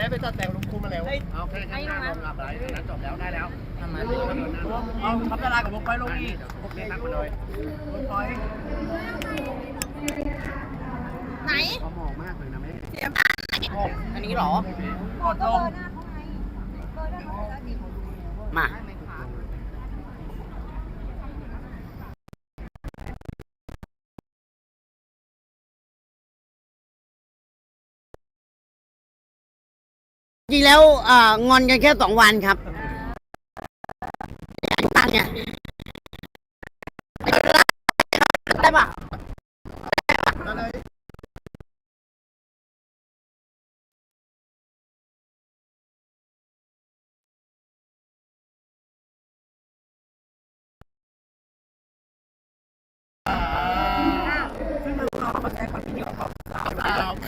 ม่ไปจัดแต่งลุงคูมาแล้วเอาแค่ข้างหน้าลงกับอะไรนั้นจบแล้วได้แล้วทำไมเอาทับดารากับวงไฟลงอีกโอเคนั่งมาเลยวงไฟไหนเขามองมากเลยนะแม่อันนี้เหรอกดลงมา จริงแล้วเอ่องอนกันแค่สองวันครับตั้งเนี่ยได้ปะก็เลย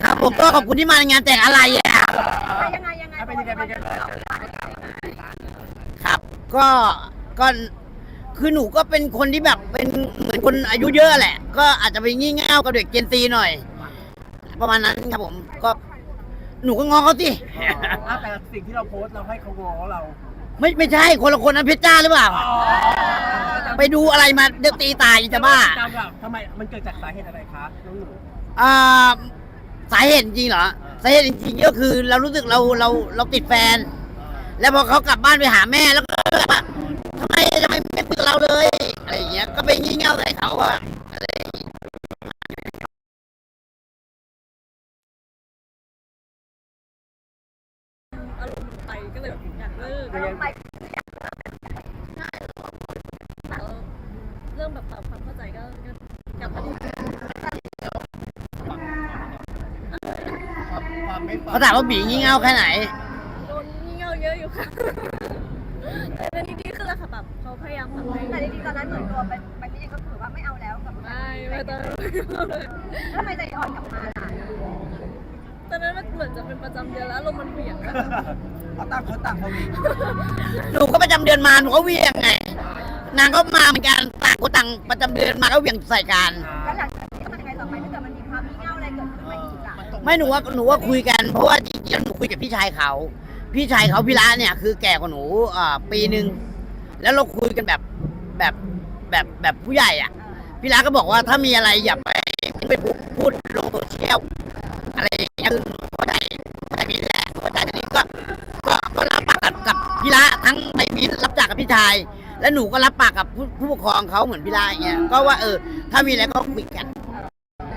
ครับผมก็ขอบคุณที่มาในงานแต่งอะไรอะ ยังไง ครับ ก็ก็คือหนูก็เป็นคนที่แบบเป็นเหมือนคนอายุเยอะแหละ ก็อาจจะไปงี่เง่ากับเด็กเจนซีหน่อย ประมาณนั้นครับผมก็ หนูก็งอเขาสิแต่สิ่งที่เราโพสต์เราให้เขางอเราไม่ไม่ใช่คนละคนนะเพชรจ้าหรือเปล่า ไปดูอะไรมาเดี๋ยวตีตายจะบ้าจำแบบทำไมมันเกิดจากสาเหตุอะไรคะน้องหนูอ่าสาเหตุจริงเหรอ สาเหตุจริงๆก็คือ เรารู้สึกเราเราเราติดแฟน แล้วพอเขากลับบ้านไปหาแม่แล้วก็แบบทำไมทำไมไม่คุยกับเราเลยอะไรอย่างเงี้ยก็ไปงี่เง่าใส่เขาอะอะไรอย่างเงี้ยอารมณ์ไปก็เลยแบบอยากเลิกยังไงไปเริ่มแบบปรับความเข้าใจก็ก็กลับมาดี ความไม่ฟั เขาถามว่าบีงี่เง่าแค่ไหน โดนงี่เง่าเยอะอยู่ค่ะแต่เป็นดีๆขึ้นแล้วค่ะแบบเขาพยายามปรับให้แต่จริงๆตอนนั้นเหมือนตัวไปไปพี่เองก็ถือว่าไม่เอาแล้วกับไม่ไม่ตอนนั้นแล้วทำไมใจอ่อนกลับมาล่ะตอนนั้นมันเหมือนจะเป็นประจำเดือนแล้วอารมณ์มันเปลี่ยนเขาต่างคนต่างเขามีหนูก็ประจำเดือนมาหนูก็เหวียงไง นางก็มาเหมือนกันต่างคนต่างประจำเดือนมาก็เหวียงใส่กัน แล้วหลังจากนี้มันยังไงต่อไปถ้าเกิดมันมีความงี่เง่าอะไรเกิดขึ้นมาอีกล่ะ ไม่หนูว่าหนูว่าคุยกันเพราะว่าจริงๆหนูคุยกับพี่ชายเขา พี่ชายเขาพี่ละเนี่ย คือแก่กว่าหนูอ่าปีหนึ่งแล้วเราคุยกันแบบแบบแบบแบบผู้ใหญ่อะพี่ละก็บอกว่าถ้ามีอะไรอย่าไปไปพูดพูดลงโซเชียลอะไรอย่างเงี้ยคือหนูเข้าใจเข้าใจพี่แหละเข้าใจทีนี้ก็ก็ก็รับปากกับกับพี่ละทั้งในมีรับปากกับพี่ชาย แล้วหนูก็รับปากกับผู้ผู้ปกครองเขาเหมือนพี่ละอย่างเงี้ยก็ว่าเออ ถ้ามีอะไรก็คุยกัน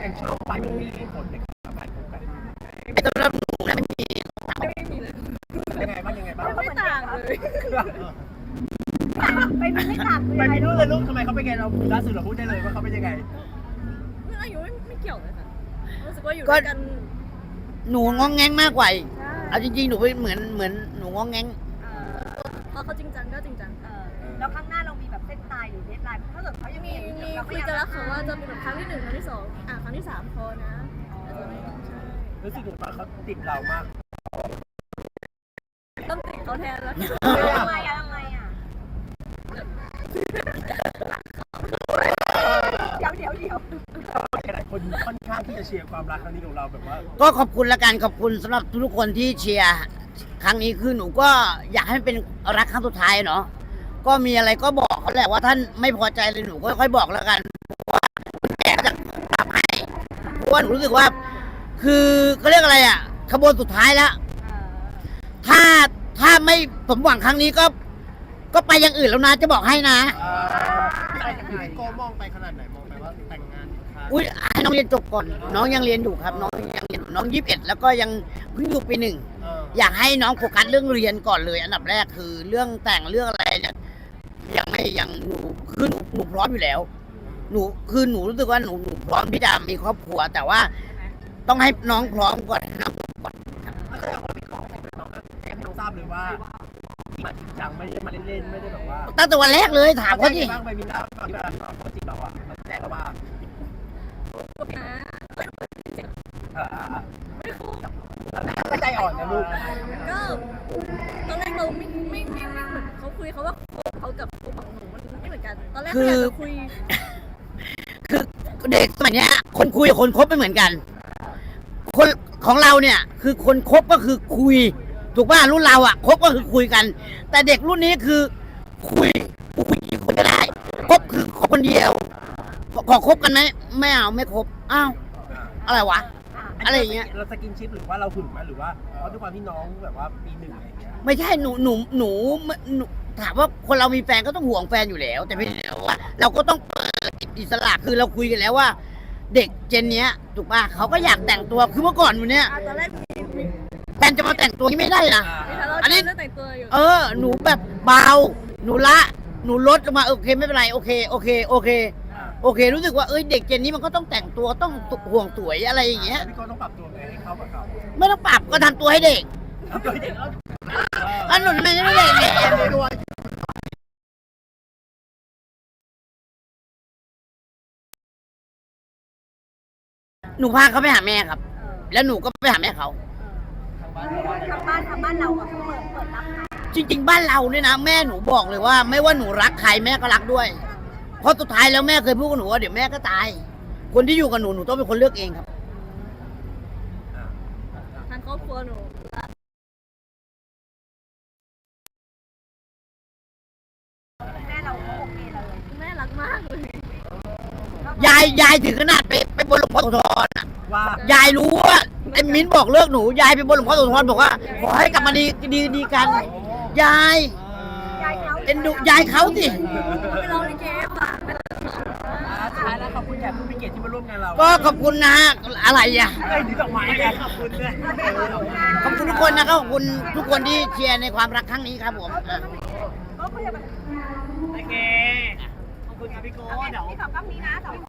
แองชอบไปมีผลในการไปพบกัน ไอ้ตัวรับหนูนะไม่มีไม่มีเลยยังไงบ้างยังไงบ้างไม่ต่างเลย ไปมันไม่ต่างไปเลยไม่รู้เลยลูกทำไมเขาเป็นไงเราล่าสุดเราพูดได้เลยว่าเขาเป็นยังไงเรื่องอายุไม่ไม่เกี่ยวเลยค่ะรู้สึกว่าอยู่ด้วยกันหนูงองแงงมากกว่าอีกใช่เอาจริงๆหนูเป็นเหมือนเหมือนหนูงองแงงเพอเขาจริงจังก็จริงจังเออแล้วข้างหน้าเรามีแบบเส้นตายหรือเดทไลน์ถ้าเกิดเขายังมีมีมีคุยกันแล้วค่ะว่าจะเป็นแบบครั้งที่หนึ่งครั้งที่สองอะครั้งที่สามพอนะ รู้สึกว่าเขาติดเรามาก ต้องติดเขาแทนแล้วยังไงอะยังไงอะเดี๋ยวเดี๋ยวเดี๋ยวหลายคนค่อนข้างที่จะเชียร์ความรักครั้งนี้ของเราแบบว่าก็ขอบคุณละกันขอบคุณสำหรับทุกๆคนที่เชียร์ครั้งนี้คือหนูก็อยากให้มันเป็นรักครั้งสุดท้ายเนาะก็มีอะไรก็บอกเขาแหละว่าท่านไม่พอใจเลยหนูก็ค่อยบอกแล้วกันเพราะว่าคุณแม่ก็จะปรับให้เพราะว่าหนูรู้สึกว่า คือเขาเรียกอะไรอะขบวนสุดท้ายแล้วถ้าถ้าไม่สมหวังครั้งนี้ก็ ก็ไปอย่างอื่นแล้วนะ จะบอกให้นะ พี่โก้มองไปขนาดไหนมองไปว่าแต่งงานอีกครั้งอุ้ยให้น้องเรียนจบก่อน น้องยังเรียนอยู่ครับ น้องยังเรียนอยู่น้องยี่สิบเอ็ดแล้วก็ยังเพิ่งอยู่ปีหนึ่ง เอออยากให้น้องโฟกัสเรื่องเรียนก่อนเลย อันดับแรกคือเรื่องแต่งเรื่องอะไรเนี่ยยังไม่ยังหนูคือหนูหนูพร้อมอยู่แล้ว หนูคือหนูรู้สึกว่าหนูหนูพร้อมที่จะมีครอบครัว แต่ว่า ต้องให้น้องพร้อมก่อนให้น้องก่อนถ้าเกิดว่ามีของน้องก็แจ้งให้น้องทราบเลยว่ามาจริงจังไม่ได้มาเล่นๆไม่ได้แบบว่าตั้งแต่วันแรกเลยถามเขาดิ บ้างไปมินดาตอนที่เวลาเขาจีบเราอะเราแจ้งเขาว่านะเออใจอ่อนนะลูกก็ตอนแรกเราไม่ไม่ไม่ไม่เหมือนเขาคุยเขาว่าเขากับของหนูมันไม่เหมือนกัน ตอนแรกเขาอยากจะคุย คือเด็กสมัยเนี้ยคนคุยกับคนคบไม่เหมือนกัน คนของเราเนี่ย คือคนคบก็คือคุย ถูกป่ะรุ่นเราอะคบก็คือคุยกัน แต่เด็กรุ่นนี้คือ คุยคุยกี่คนก็ได้คบคือคบคนเดียวขอขอคบกันไหมไม่เอาไม่คบอ้าวอะไรวะ อะไรอย่างเงี้ย เราสกินชิปหรือว่าเราหึงไหมหรือว่าเพราะด้วยความที่น้องแบบว่าปีหนึ่งอะไรอย่างเงี้ยไม่ใช่หนูหนูหนูหนูถามว่าคนเรามีแฟนก็ต้องห่วงแฟนอยู่แล้ว แต่ไม่ใช่ว่าเราก็ต้องเปิดอิสระคือเราคุยกันแล้วว่า เด็กเจนเนี้ยถูกป่ะเขาก็อยากแต่งตัวคือเมื่อก่อนวันเนี้ยอะตอนแรกมีมีแฟนจะมาแต่งตัวนี้ไม่ได้นะ มีทะเลาะอันนี้กันเรื่องแต่งตัวอยู่ เออ หนูแบบเบา หนูละ หนูลดลงมาโอเคไม่เป็นไรโอเคโอเคโอเคอ่าโอเค รู้สึกว่าเอ้ยเด็กเจนนี้มันก็ต้องแต่งตัวต้องห่วงสวยอะไรอย่างเงี้ยพี่โก้ต้องปรับตัวไงให้เข้ากับเขาไม่ต้องปรับก็ทำตัวให้เด็ก เอาตัวเด็กแล้วอันหนุนไม่ได้เด็กเนี่ยตัว หนูพาเขาไปหาแม่ครับ แล้วหนูก็ไปหาแม่เขาทางบ้านทางบ้านเราอะเขาเปิดเปิดรับไหมจริง ๆ บ้านเราเนี่ยนะแม่หนูบอกเลยว่า ไม่ว่าหนูรักใครแม่ก็รักด้วย เพราะสุดท้ายแล้วแม่เคยพูดกับหนูว่าเดี๋ยวแม่ก็ตาย คนที่อยู่กับหนูหนูต้องเป็นคนเลือกเองครับ ทางครอบครัวหนู แม่เราก็โอเคเลย แม่รักมากเลย ยายยายถึงขนาดไปไปบนหลวงพ่อโสธรอะว่ายายรู้ว่าไอ้มิ้นบอกเลิกหนู ยายไปบนหลวงพ่อโสธรบอกว่าขอให้กลับมาดีดีดีกัน ยายยายเขาเอ็นดูยายเขาสิ ไปร้องลิเกค่ะอ่าสุดท้ายแล้วขอบคุณแขกผู้มีเกียรติที่มาร่วมงานเราก็ขอบคุณนะอะไรอะเอ้ยถือดอกไม้ไงขอบคุณเลยขอบคุณทุกคนนะครับขอบคุณทุกคนที่เชียร์ในความรักครั้งนี้ครับผมอะก็คุยกันโอเคขอบคุณครับพี่โก้เดี๋ยวพี่ขอบกล้องนี้นะสอง